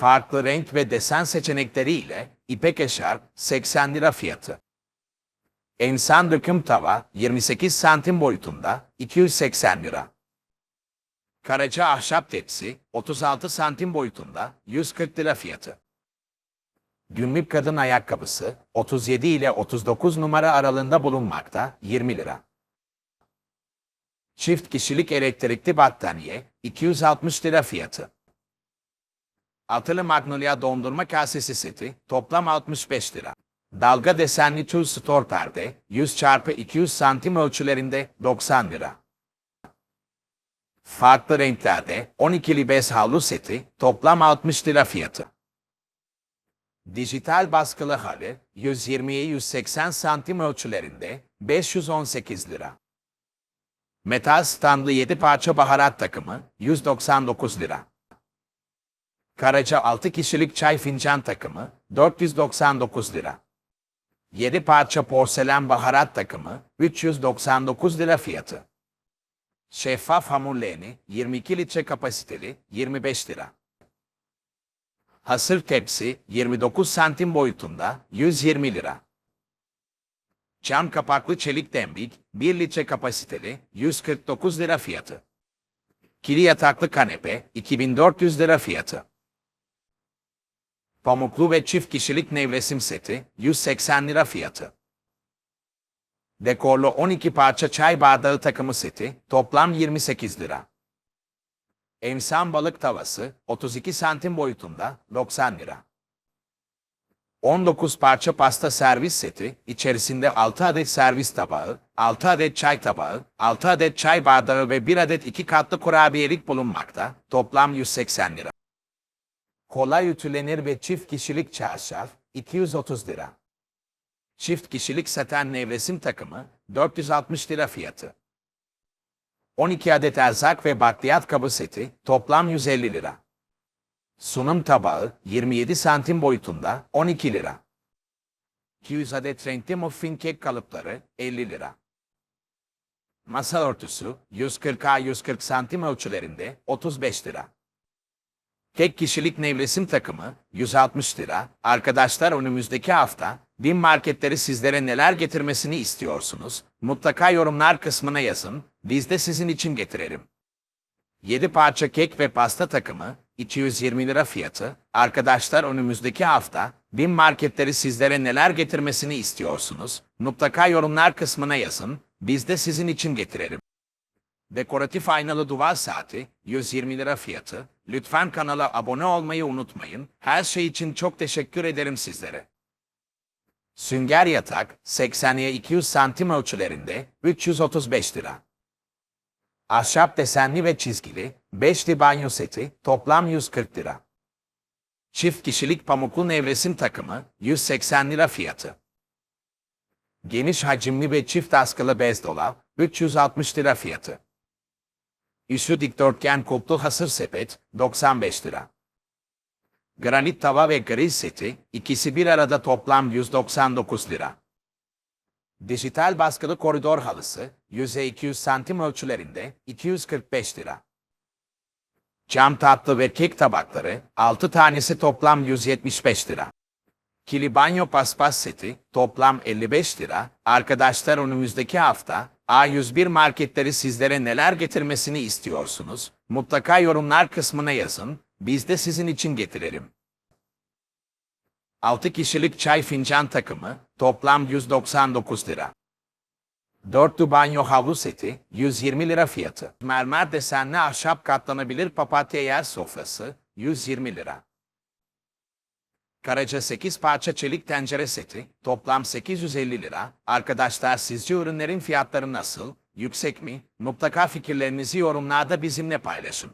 Farklı renk ve desen seçenekleriyle ipek eşarp 80 lira fiyatı. Ensan döküm tava 28 santim boyutunda 280 lira. Karaca ahşap tepsi 36 santim boyutunda 140 lira fiyatı. Günlük kadın ayakkabısı 37 ile 39 numara aralığında bulunmakta 20 lira. Çift kişilik elektrikli battaniye 260 lira fiyatı. Atılı Magnolia dondurma kasesi seti toplam 65 lira. Dalga desenli tül store perde 100 çarpı 200 santim ölçülerinde 90 lira. Farklı renklerde 12'li bez havlu seti toplam 60 lira fiyatı. Dijital baskılı halı 120'ye 180 santim ölçülerinde 518 lira. Metal standlı 7 parça baharat takımı 199 lira. Karaca 6 kişilik çay fincan takımı 499 lira. 7 parça porselen baharat takımı 399 lira fiyatı. Şeffaf hamur leğeni 22 litre kapasiteli 25 lira. Hasır tepsi 29 santim boyutunda 120 lira. Cam kapaklı çelik dembik 1 litre kapasiteli 149 lira fiyatı. Kili yataklı kanepe 2400 lira fiyatı. Pamuklu ve çift kişilik nevresim seti 180 lira fiyatı. Dekorlu 12 parça çay bardağı takımı seti toplam 28 lira. Emsan balık tavası 32 santim boyutunda 90 lira. 19 parça pasta servis seti içerisinde 6 adet servis tabağı, 6 adet çay tabağı, 6 adet çay bardağı ve 1 adet 2 katlı kurabiyelik bulunmakta. Toplam 180 lira. Kolay ütülenir ve çift kişilik çarşaf 230 lira. Çift kişilik saten nevresim takımı 460 lira fiyatı. 12 adet erzak ve bakliyat kabı seti toplam 150 lira. Sunum tabağı 27 santim boyutunda 12 lira. 200 adet renkli muffin kek kalıpları 50 lira. Masa örtüsü 140'a 140 santim ölçülerinde 35 lira. Tek kişilik nevresim takımı 160 lira. Arkadaşlar önümüzdeki hafta Bin marketleri sizlere neler getirmesini istiyorsunuz? Mutlaka yorumlar kısmına yazın. Biz de sizin için getirelim. 7 parça kek ve pasta takımı 220 lira fiyatı. Arkadaşlar önümüzdeki hafta Bin marketleri sizlere neler getirmesini istiyorsunuz? Mutlaka yorumlar kısmına yazın. Biz de sizin için getirelim. Dekoratif aynalı duvar saati 120 lira fiyatı. Lütfen kanala abone olmayı unutmayın. Her şey için çok teşekkür ederim sizlere. Sünger yatak 80'ye 200 santim ölçülerinde 335 lira. Ahşap desenli ve çizgili 5'li banyo seti toplam 140 lira. Çift kişilik pamuklu nevresim takımı 180 lira fiyatı. Geniş hacimli ve çift askılı bez dolap 360 lira fiyatı. Üstü dikdörtgen kulplu hasır sepet 95 lira. Granit tava ve grill seti, ikisi bir arada toplam 199 lira. Dijital baskılı koridor halısı, 100'e 200 santim ölçülerinde 245 lira. Cam tatlı ve kek tabakları, 6 tanesi toplam 175 lira. Kili banyo paspas seti, toplam 55 lira. Arkadaşlar önümüzdeki hafta, A101 marketleri sizlere neler getirmesini istiyorsunuz? Mutlaka yorumlar kısmına yazın, biz de sizin için getirelim. 6 kişilik çay fincan takımı toplam 199 lira. Dörtlü banyo havlu seti 120 lira fiyatı. Mermer desenli ahşap katlanabilir papatya yer sofrası 120 lira. Karaca 8 parça çelik tencere seti toplam 850 lira. Arkadaşlar sizce ürünlerin fiyatları nasıl? Yüksek mi? Mutlaka fikirlerinizi yorumlarda bizimle paylaşın.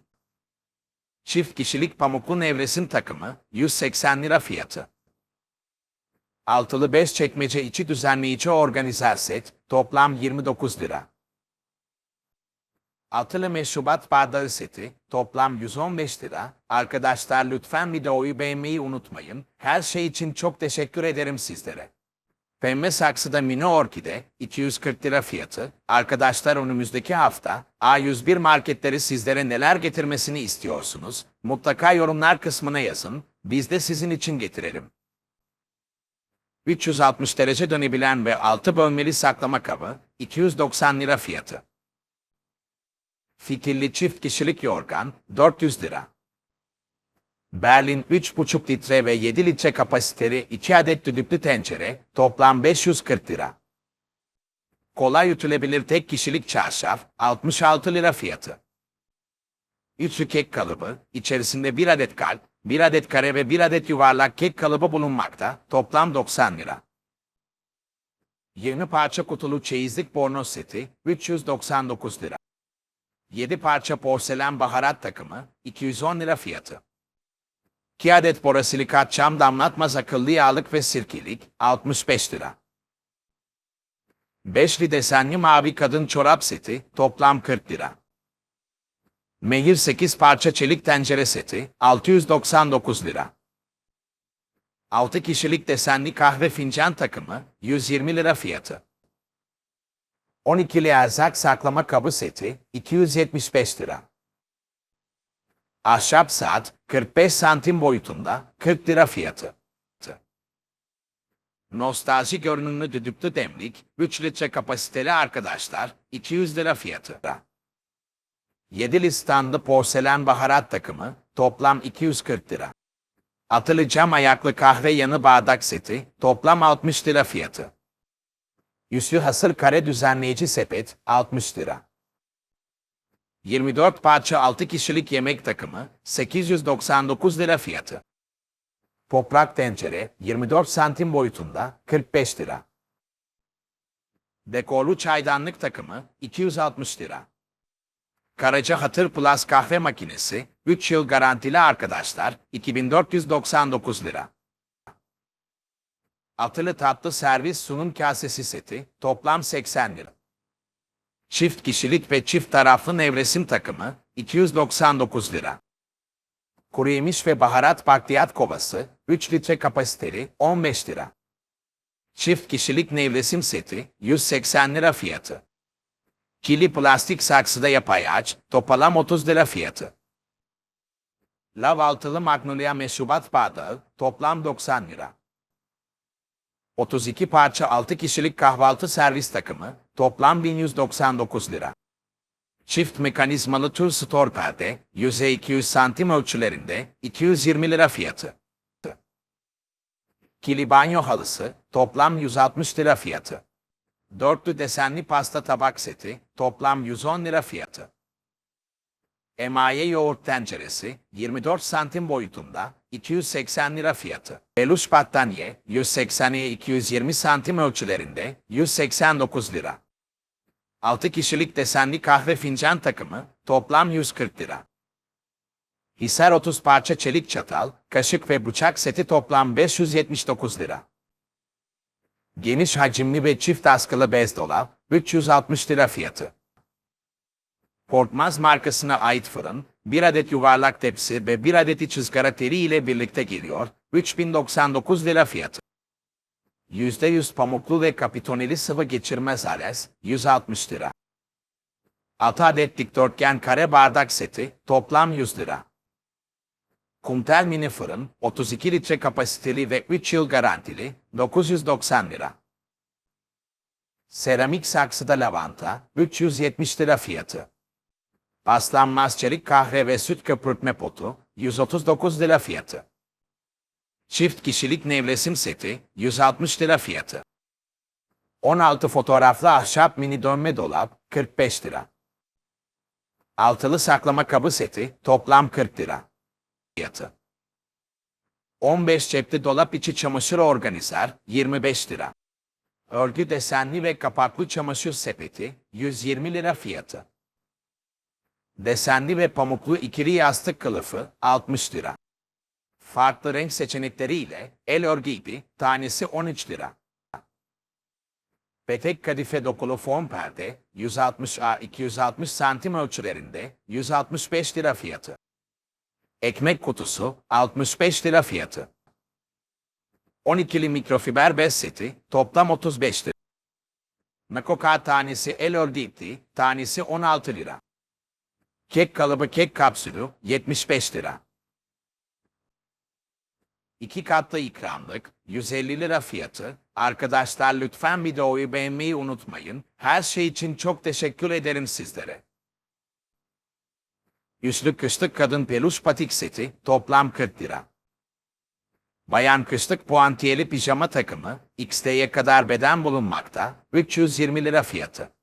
Çift kişilik pamuklu nevresim takımı 180 lira fiyatı. Altılı bez çekmece içi düzenleyici organizer set toplam 29 lira. Altılı meşrubat bardağı seti toplam 115 lira. Arkadaşlar lütfen videoyu beğenmeyi unutmayın. Her şey için çok teşekkür ederim sizlere. Pembe saksıda mini orkide 240 lira fiyatı. Arkadaşlar önümüzdeki hafta A101 marketleri sizlere neler getirmesini istiyorsunuz? Mutlaka yorumlar kısmına yazın. Biz de sizin için getirelim. 360 derece dönebilen ve 6 bölmeli saklama kabı 290 lira fiyatı. Fikirli çift kişilik yorgan 400 lira. Berlin 3,5 litre ve 7 litre kapasiteli 2 adet düdüklü tencere toplam 540 lira. Kolay ütülebilir tek kişilik çarşaf 66 lira fiyatı. Üçlü kek kalıbı içerisinde 1 adet kalp, 1 adet kare ve 1 adet yuvarlak kek kalıbı bulunmakta toplam 90 lira. 20 parça kutulu çeyizlik bornoz seti 399 lira. 7 parça porselen baharat takımı 210 lira fiyatı. 2 adet borosilikat çam damlatmaz akıllı yağlık ve sirkelik 65 lira. Beşli desenli mavi kadın çorap seti toplam 40 lira. Mehir 8 parça çelik tencere seti 699 lira. 6 kişilik desenli kahve fincan takımı 120 lira fiyatı. 12'li erzak saklama kabı seti 275 lira. Ahşap saat 45 santim boyutunda 40 lira fiyatı. Nostalji görünümlü düdüklü demlik 3 litre kapasiteli arkadaşlar 200 lira fiyatı. 7'li standlı porselen baharat takımı toplam 240 lira. Atılı cam ayaklı kahve yanı bardak seti toplam 60 lira fiyatı. Yüzü hasır kare düzenleyici sepet 60 lira. 24 parça 6 kişilik yemek takımı 899 lira fiyatı. Toprak tencere 24 santim boyutunda 45 lira. Dekorlu çaydanlık takımı 260 lira. Karaca Hatır Plus kahve makinesi 3 yıl garantili arkadaşlar 2499 lira. Atılı tatlı servis sunum kasesi seti toplam 80 lira. Çift kişilik ve çift taraflı nevresim takımı 299 lira. Kuru yemiş ve baharat bakliyat kovası 3 litre kapasiteli 15 lira. Çift kişilik nevresim seti 180 lira fiyatı. Kili plastik saksıda yapay ağaç topalam 30 lira fiyatı. Lav altılı magnolia meşrubat bardağı toplam 90 lira. 32 parça 6 kişilik kahvaltı servis takımı toplam 1199 lira. Çift mekanizmalı tür store perde, yüzey 200 santim ölçülerinde 220 lira fiyatı. Kili banyo halısı toplam 160 lira fiyatı. Dörtlü desenli pasta tabak seti toplam 110 lira fiyatı. Emaye yoğurt tenceresi 24 santim boyutunda 280 lira fiyatı. Peluş battaniye 180'ye 220 santim ölçülerinde 189 lira. 6 kişilik desenli kahve fincan takımı toplam 140 lira. Hisar 30 parça çelik çatal, kaşık ve bıçak seti toplam 579 lira. Geniş hacimli ve çift askılı bez dolap 360 lira fiyatı. Portmaz markasına ait fırın, bir adet yuvarlak tepsi ve bir adet iç ızgara teri ile birlikte geliyor, 3099 lira fiyatı. %100 pamuklu ve kapitoneli sıvı geçirmez ales, 160 lira. 6 adet dikdörtgen kare bardak seti, toplam 100 lira. Kumtel mini fırın, 32 litre kapasiteli ve 3 yıl garantili, 990 lira. Seramik saksıda lavanta, 370 lira fiyatı. Paslanmaz çelik kahve ve süt köpürtme potu, 139 lira fiyatı. Çift kişilik nevresim seti, 160 lira fiyatı. 16 fotoğraflı ahşap mini dönme dolap, 45 lira. Altılı saklama kabı seti, toplam 40 lira. Fiyatı. 15 cepli dolap içi çamaşır organizer, 25 lira. Örgü desenli ve kapaklı çamaşır sepeti, 120 lira fiyatı. Desenli ve pamuklu ikili yastık kılıfı 60 lira. Farklı renk seçenekleriyle el örgü ipi tanesi 13 lira. Petek kadife dokulu fon perde 160 a 260 santim ölçülerinde 165 lira fiyatı. Ekmek kutusu 65 lira fiyatı. 12'li mikrofiber bez seti toplam 35 lira. Nakoka tanesi el örgütü tanesi 16 lira. Kek kalıbı kek kapsülü 75 lira. 2 katlı ikramlık 150 lira fiyatı. Arkadaşlar lütfen videoyu beğenmeyi unutmayın. Her şey için çok teşekkür ederim sizlere. Üstlük kışlık kadın peluş patik seti toplam 40 lira. Bayan kışlık puantiyeli pijama takımı XT'ye kadar beden bulunmakta 320 lira fiyatı.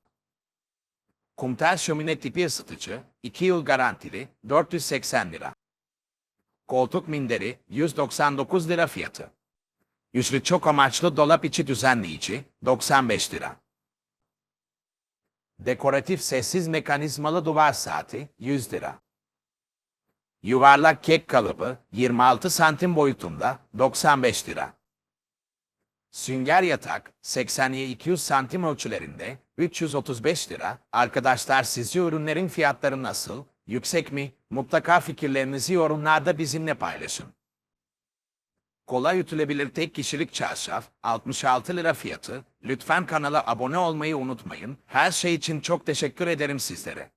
Kumtel şömine tipi ısıtıcı 2 yıl garantili 480 lira. Koltuk minderi 199 lira fiyatı. Yüzlü çok amaçlı dolap içi düzenleyici 95 lira. Dekoratif sessiz mekanizmalı duvar saati 100 lira. Yuvarlak kek kalıbı 26 santim boyutunda 95 lira. Sünger yatak 80'ye 200 santim ölçülerinde 335 lira. Arkadaşlar sizce ürünlerin fiyatları nasıl? Yüksek mi? Mutlaka fikirlerinizi yorumlarda bizimle paylaşın. Kolay ütülebilir tek kişilik çarşaf 66 lira fiyatı. Lütfen kanala abone olmayı unutmayın. Her şey için çok teşekkür ederim sizlere.